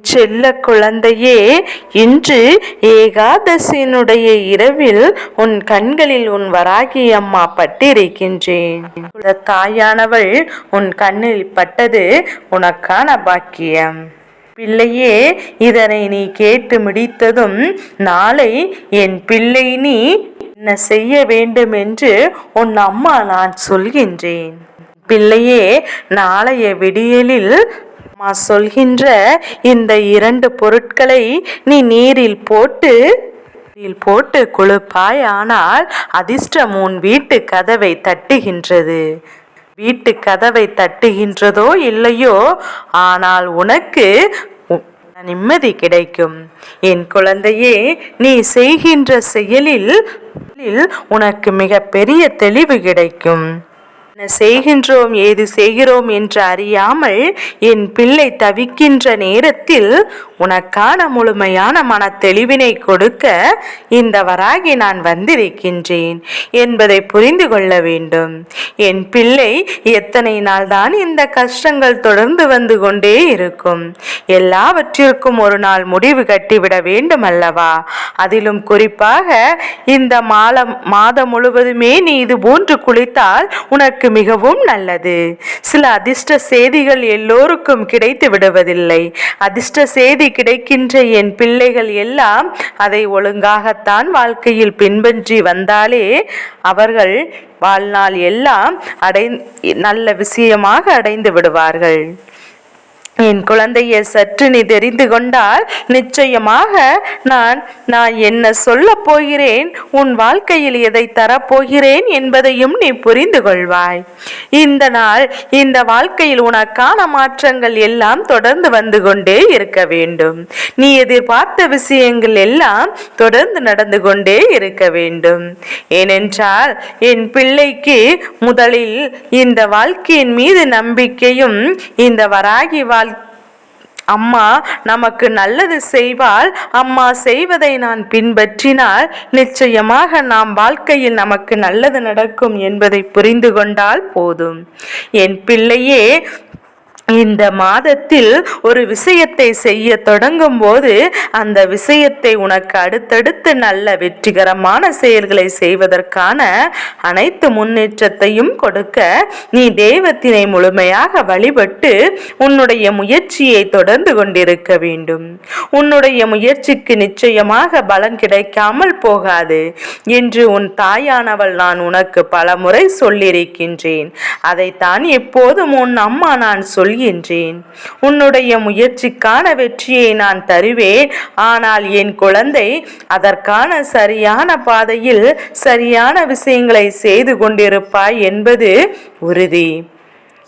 செல்ல குழந்தையே இன்று ஏகாதசியினுடைய இரவில் உன் கண்களில் உன் வராகி அம்மா பட்டிருக்கின்றேன். தாயானவள் உன் கண்ணில் பட்டது உனக்கான பாக்கியம். பிள்ளையே இதனை நீ கேட்டு முடித்ததும் நாளை என் பிள்ளை நீ என்ன செய்ய வேண்டும் என்று உன் அம்மா நான் சொல்கின்றேன். பிள்ளையே நாளைய விடியலில் அம்மா சொல்கின்ற இந்த இரண்டு பொருட்களை நீ நீரில் போட்டு நீரில் போட்டு குளிப்பாய் ஆனால் அதிர்ஷ்டம் உன் வீட்டு கதவை தட்டுகின்றது. வீட்டு கதவை தட்டுகின்றதோ இல்லையோ ஆனால் உனக்கு நிம்மதி கிடைக்கும். என் குழந்தையே நீ செய்கின்ற செயலில் உனக்கு மிக பெரிய தெளிவு கிடைக்கும். செய்கின்றோம் ஏது செய்கிறோம் என்று அறியாமல் என் பிள்ளை தவிக்கின்ற நேரத்தில் உனக்கான முழுமையான மன தெளிவினை கொடுக்க இந்த வராகி நான் வந்திருக்கின்றேன் என்பதை புரிந்து கொள்ள வேண்டும். என் பிள்ளை எத்தனை நாள்தான் இந்த கஷ்டங்கள் தொடர்ந்து வந்து கொண்டே இருக்கும். எல்லாவற்றிற்கும் ஒரு நாள் முடிவு கட்டிவிட வேண்டும் அல்லவா அதிலும் குறிப்பாக இந்த மாலம் மாதம் முழுவதுமே நீ இது போன்று குளித்தால் உனக்கு மிகவும் நல்லது. சில அதிர்ஷ்ட செய்திகள் எல்லோருக்கும் கிடைத்து விடுவதில்லை. அதிர்ஷ்ட செய்தி கிடைக்கின்ற என் பிள்ளைகள் எல்லாம் அதை ஒழுங்காகத்தான் வாழ்க்கையில் பின்பற்றி வந்தாலே அவர்கள் வாழ்நாள் எல்லாம் அடை நல்ல விஷயமாக அடைந்து விடுவார்கள். என் குழந்தையை சற்று நீ தெரிந்து கொண்டால் நிச்சயமாக நான் நான் என்ன சொல்லப் போகிறேன்? உன் வாழ்க்கையில் எதை தரப்போகிறேன் என்பதையும் நீ புரிந்து கொள்வாய். இந்த நாள் இந்த வாழ்க்கையில் உனக்கான மாற்றங்கள் எல்லாம் தொடர்ந்து வந்து கொண்டே இருக்க வேண்டும். நீ எதிர்பார்த்த விஷயங்கள் எல்லாம் தொடர்ந்து நடந்து கொண்டே இருக்க வேண்டும். ஏனென்றால் என் பிள்ளைக்கு முதலில் இந்த வாழ்க்கையின் மீது நம்பிக்கையும் இந்த வராகி வாழ் அம்மா நமக்கு நல்லது செய்வாள். அம்மா செய்வதை நான் பின்பற்றினால் நிச்சயமாக நாம் வாழ்க்கையில் நமக்கு நல்லது நடக்கும் என்பதை புரிந்து கொண்டால் போதும். என் பிள்ளையே இந்த மாதத்தில் ஒரு விஷயத்தை செய்ய தொடங்கும் போது அந்த விஷயத்தை உனக்கு அடுத்தடுத்து நல்ல வெற்றிகரமான செயல்களை செய்வதற்கான அனைத்து முன்னேற்றத்தையும் கொடுக்க நீ தெய்வத்தினை முழுமையாக வழிபட்டு உன்னுடைய முயற்சியை தொடர்ந்து கொண்டிருக்க வேண்டும். உன்னுடைய முயற்சிக்கு நிச்சயமாக பலன் கிடைக்காமல் போகாது என்று உன் தாயானவள் நான் உனக்கு பலமுறை சொல்லியிருக்கின்றேன். அதைத்தான் எப்போதும் உன் அம்மா நான் சொல்லி என்றேன். உன்னுடைய முயற்சிக்கான வெற்றியை நான் தருவேன். ஆனால் என் குழந்தை அதற்கான சரியான பாதையில் சரியான விஷயங்களை செய்து கொண்டிருப்பாய் என்பது உறுதி.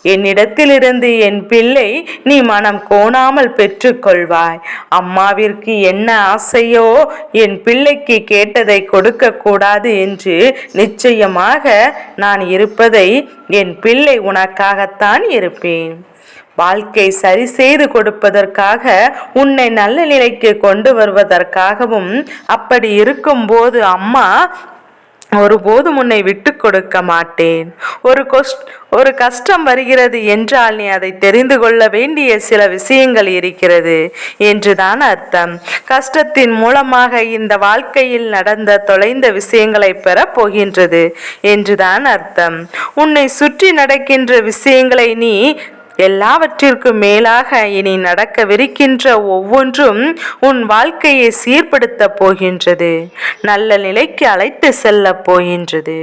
என்னிடத்திலிருந்து என் பிள்ளை நீ மனம் கோணாமல் பெற்றுக்கொள்வாய். அம்மாவிற்கு என்ன ஆசையோ என் பிள்ளைக்கு கேட்டதை கொடுக்க கூடாது என்று நிச்சயமாக நான் இருப்பதை என் பிள்ளை உனக்காகத்தான் இருப்பேன். வாழ்க்கை சரி செய்து கொடுப்பதற்காக உன்னை நல்ல நிலைக்கு கொண்டு வருவதற்காகவும் அப்படி இருக்கும்போது அம்மா ஒருபோதும் உன்னை விட்டு கொடுக்க மாட்டேன். ஒரு கொஸ் ஒரு கஷ்டம் வருகிறது என்றால் நீ அதை தெரிந்து கொள்ள வேண்டிய சில விஷயங்கள் இருக்கிறது என்றுதான் அர்த்தம். கஷ்டத்தின் மூலமாக இந்த வாழ்க்கையில் நடந்த தொலைந்த விஷயங்களை பெற போகின்றது என்றுதான் அர்த்தம். உன்னை சுற்றி நடக்கின்ற விஷயங்களை நீ எல்லாவற்றிற்கும் மேலாக இனி நடக்கவிருக்கின்ற ஒவ்வொன்றும் உன் வாழ்க்கையை சீர்படுத்தப் போகின்றது நல்ல நிலைக்கு அழைத்து செல்லப் போகின்றது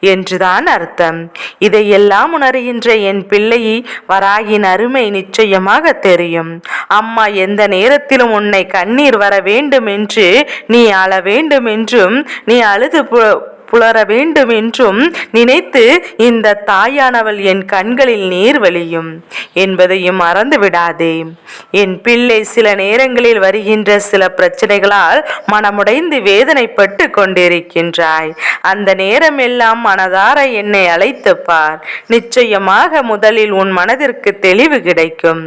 என்றுதான் அர்த்தம். இதையெல்லாம் உணர்கின்ற என் பிள்ளை வராகின் அருமை நிச்சயமாக தெரியும். அம்மா எந்த நேரத்திலும் உன்னை கண்ணீர் வர வேண்டும் என்று நீ அழ வேண்டும் என்றும் நீ அழுது புலர வேண்டும் என்றும் நினைத்து இந்த தாயானவள் என் கண்களில் நீர் வழியும் என்பதையும் மறந்து விடாதே என் பிள்ளை சில நேரங்களில் வருகின்ற சில பிரச்சனைகளால் மனமுடைந்து வேதனைப்பட்டு கொண்டிருக்கின்றாய். அந்த நேரம் எல்லாம் மனதார என்னை அழைத்து பார். நிச்சயமாக முதலில் உன் மனதிற்கு தெளிவு கிடைக்கும்.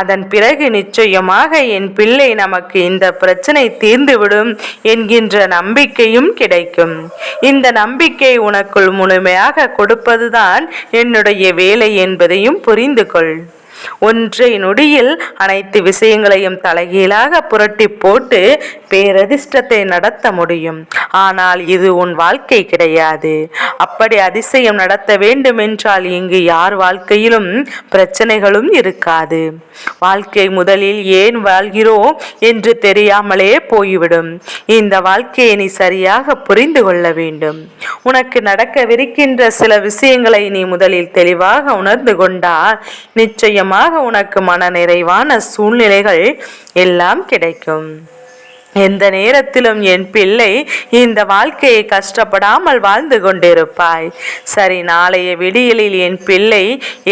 அதன் பிறகு நிச்சயமாக என் பிள்ளை நமக்கு இந்த பிரச்சனை தீர்ந்துவிடும் என்கின்ற நம்பிக்கையும் கிடைக்கும். இந்த நம்பிக்கை உனக்குள் முழுமையாக கொடுப்பதுதான் என்னுடைய வேலை என்பதையும் புரிந்து கொள். ஒன்றை நொடியில் அனைத்து விஷயங்களையும் தலைகீழாக புரட்டி போட்டு பேரதிர்ஷ்டத்தை நடத்த முடியும். ஆனால் இது உன் வாழ்க்கை கிடையாது. அப்படி அதிசயம் நடத்த வேண்டும் என்றால் இங்கு யார் வாழ்க்கையிலும் பிரச்சனைகளும் இருக்காது. வாழ்க்கை முதலில் ஏன் வாழ்கிறோம் என்று தெரியாமலே போய்விடும். இந்த வாழ்க்கையை நீ சரியாக புரிந்து கொள்ள வேண்டும். உனக்கு நடக்கவிருக்கின்ற சில விஷயங்களை நீ முதலில் தெளிவாக உணர்ந்து கொண்டால் நிச்சயமாக உனக்கு மன நிறைவான சூழ்நிலைகள் எல்லாம் கிடைக்கும். எந்த நேரத்திலும் என் பிள்ளை இந்த வாழ்க்கையை கஷ்டப்படாமல் வாழ்ந்து கொண்டிருப்பாய். சரி நாளைய விடியலில் என் பிள்ளை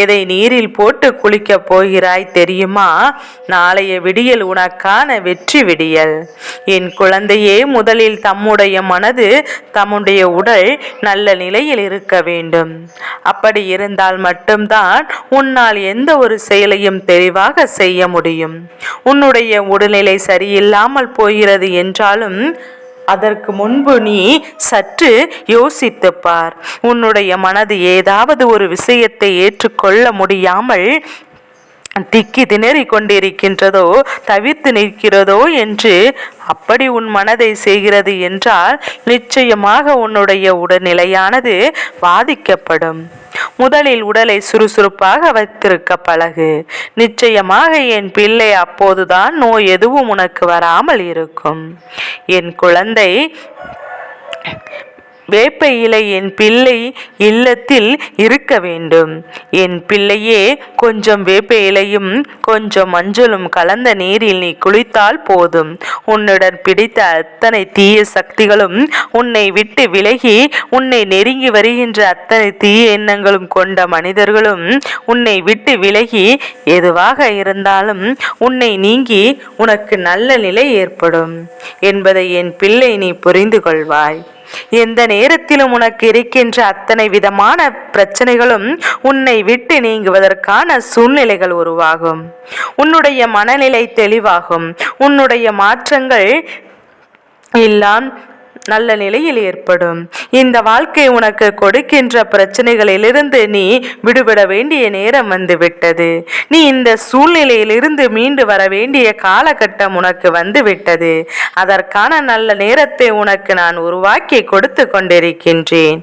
எதை நீரில் போட்டு குளிக்கப் போகிறாய் தெரியுமா? நாளைய விடியல் உனக்கான வெற்றி விடியல். என் குழந்தையே முதலில் தம்முடைய மனது தம்முடைய உடல் நல்ல நிலையில் இருக்க வேண்டும். அப்படி இருந்தால் மட்டும்தான் உன்னால் எந்த ஒரு செயலையும் தெளிவாக செய்ய முடியும். உன்னுடைய உடல்நிலை சரியில்லாமல் போகிற இருக்கிறது என்றாலும் அதற்கு முன்பு நீ சற்று யோசித்து பார் உன்னுடைய மனது ஏதாவது ஒரு விஷயத்தை ஏற்றுக்கொள்ள முடியாமல் திக்கி திணறி கொண்டிருக்கின்றதோ தவிர்த்து நிற்கிறதோ என்று அப்படி உன் மனதை செய்கிறது என்றால் நிச்சயமாக உன்னுடைய உடல்நிலையானது பாதிக்கப்படும். முதலில் உடலை சுறுசுறுப்பாக வைத்திருக்க பழகு. நிச்சயமாக என் பிள்ளை அப்போதுதான் நோய் எதுவும் உனக்கு வராமல் இருக்கும். என் குழந்தை வேப்ப இலை என் பிள்ளை இல்லத்தில் இருக்க வேண்டும். என் பிள்ளையே கொஞ்சம் வேப்ப இலையும் கொஞ்சம் மஞ்சளும் கலந்த நீரில் நீ குளித்தால் போதும். உன்னுடன் பிடித்த அத்தனை தீய சக்திகளும் உன்னை விட்டு விலகி உன்னை நெருங்கி வருகின்ற அத்தனை தீய எண்ணங்களும் கொண்ட மனிதர்களும் உன்னை விட்டு விலகி எதுவாக இருந்தாலும் உன்னை நீங்கி உனக்கு நல்ல நிலை ஏற்படும் என்பதை என் பிள்ளை நீ புரிந்து கொள்வாய். எந்த நேரத்திலும் உனக்கு இருக்கின்ற அத்தனை விதமான பிரச்சனைகளும் உன்னை விட்டு நீங்குவதற்கான சூழ்நிலைகள் உருவாகும். உன்னுடைய மனநிலை தெளிவாகும். உன்னுடைய மாற்றங்கள் எல்லாம் நல்ல நிலையில் ஏற்படும். இந்த வாழ்க்கை உனக்கு கொடுக்கின்ற பிரச்சனைகளிலிருந்து நீ விடுபட வேண்டிய நேரம் வந்துவிட்டது. நீ இந்த சூழ்நிலையிலிருந்து மீண்டு வர வேண்டிய காலகட்டம் உனக்கு வந்து விட்டது அதற்கான நல்ல நேரத்தை உனக்கு நான் உருவாக்கி கொடுத்து கொண்டிருக்கின்றேன்.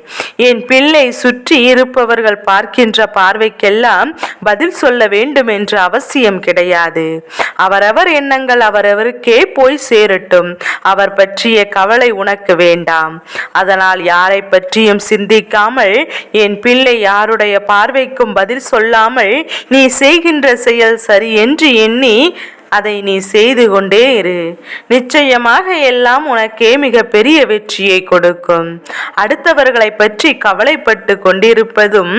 என் பிள்ளை சுற்றி இருப்பவர்கள் பார்க்கின்ற பார்வைக்கெல்லாம் பதில் சொல்ல வேண்டும் என்ற அவசியம் கிடையாது. அவரவர் எண்ணங்கள் அவரவருக்கே போய் சேரட்டும். அவர் பற்றிய கவலை உனக்கு வேண்டாம். அதனால் யாரை பற்றியும் சிந்திக்காமல் என் பிள்ளை யாருடைய பார்வைக்கும் பதில் சொல்லாமல் நீ செய்கின்ற செயல் சரி என்று எண்ணி அதை நீ செய்து கொண்டே இரு. நிச்சயமாக எல்லாம் உனக்கே மிக பெரிய வெற்றியை கொடுக்கும். அடுத்தவர்களை பற்றி கவலைப்பட்டு கொண்டிருப்பதும்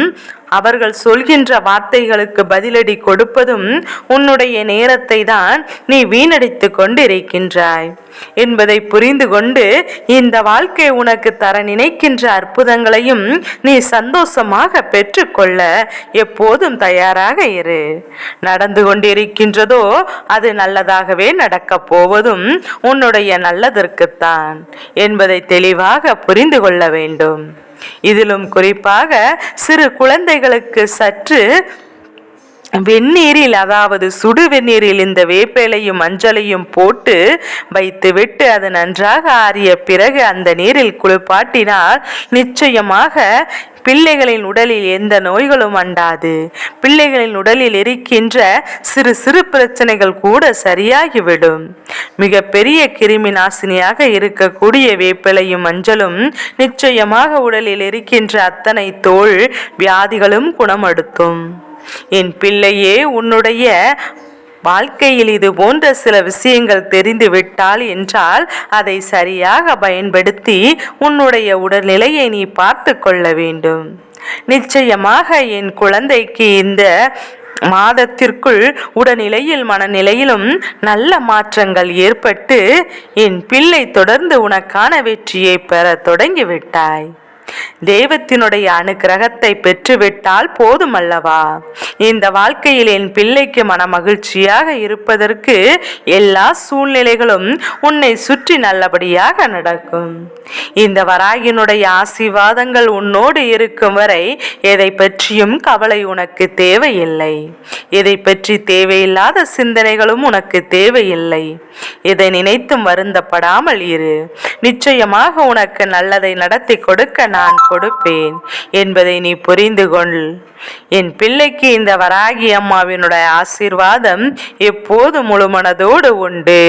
அவர்கள் சொல்கின்ற வார்த்தைகளுக்கு பதிலடி கொடுப்பதும் உன்னுடைய நேரத்தை தான் நீ வீணடித்து கொண்டிருக்கின்றாய். என்பதை புரிந்து கொண்டு இந்த வாழ்க்கை உனக்கு தர நினைக்கின்ற அற்புதங்களையும் நீ சந்தோஷமாக பெற்றுக்கொள்ள எப்போதும் தயாராக இரு. நடந்து கொண்டிருக்கின்றதோ அது நல்லதாகவே நடக்கப் போவதும் உன்னுடைய நல்லதற்குத்தான் என்பதை தெளிவாக புரிந்து கொள்ள வேண்டும். இதிலும் குறிப்பாக சிறு குழந்தைகளுக்கு சற்று வெந்நீரில் அதாவது சுடு வெந்நீரில் இந்த வேப்பிலையும் மஞ்சளையும் போட்டு வைத்துவிட்டு அது நன்றாக ஆறிய பிறகு அந்த நீரில் குளிப்பாட்டினால் நிச்சயமாக பிள்ளைகளின் உடலில் எந்த நோய்களும் அண்டாது. பிள்ளைகளின் உடலில் இருக்கின்ற சிறு சிறு பிரச்சனைகள் கூட சரியாகிவிடும். மிக பெரிய கிருமி நாசினியாக இருக்கக்கூடிய வேப்பிலையும் மஞ்சளும் நிச்சயமாக உடலில் இருக்கின்ற அத்தனை தோல் வியாதிகளும் குணமடுத்தும் என் பிள்ளையே உன்னுடைய வாழ்க்கையில் இது போன்ற சில விஷயங்கள் தெரிந்து விட்டால் என்றால் அதை சரியாக பயன்படுத்தி உன்னுடைய உடல்நிலையை நீ பார்த்து கொள்ள வேண்டும். நிச்சயமாக என் குழந்தைக்கு இந்த மாதத்திற்குள் உடல்நிலையில் மனநிலையிலும் நல்ல மாற்றங்கள் ஏற்பட்டு என் பிள்ளை தொடர்ந்து உனக்கான வெற்றியை பெற தொடங்கிவிட்டாய். தெய்வத்தினுடைய அனுக்கிரகத்தை பெற்றுவிட்டால் போதுமல்லவா? இந்த வாழ்க்கையில் என் பிள்ளைக்கு மன மகிழ்ச்சியாக இருப்பதற்கு எல்லா சூழ்நிலைகளும் உன்னை சுற்றி நல்லபடியாக நடக்கும். இந்த வராகினுடைய ஆசீர்வாதங்கள் உன்னோடு இருக்கும் வரை எதை பற்றியும் கவலை உனக்கு தேவையில்லை. எதை பற்றி தேவையில்லாத சிந்தனைகளும் உனக்கு தேவையில்லை. இதை நினைத்தும் வருந்தப்படாமல் இரு. நிச்சயமாக உனக்கு நல்லதை நடத்தி கொடுக்க நான் கொடுப்பேன் என்பதை நீ புரிந்து கொள். என் பிள்ளைக்கு இந்த வராகி அம்மாவினுடைய ஆசீர்வாதம் எப்போது முழுமனதோடு உண்டு.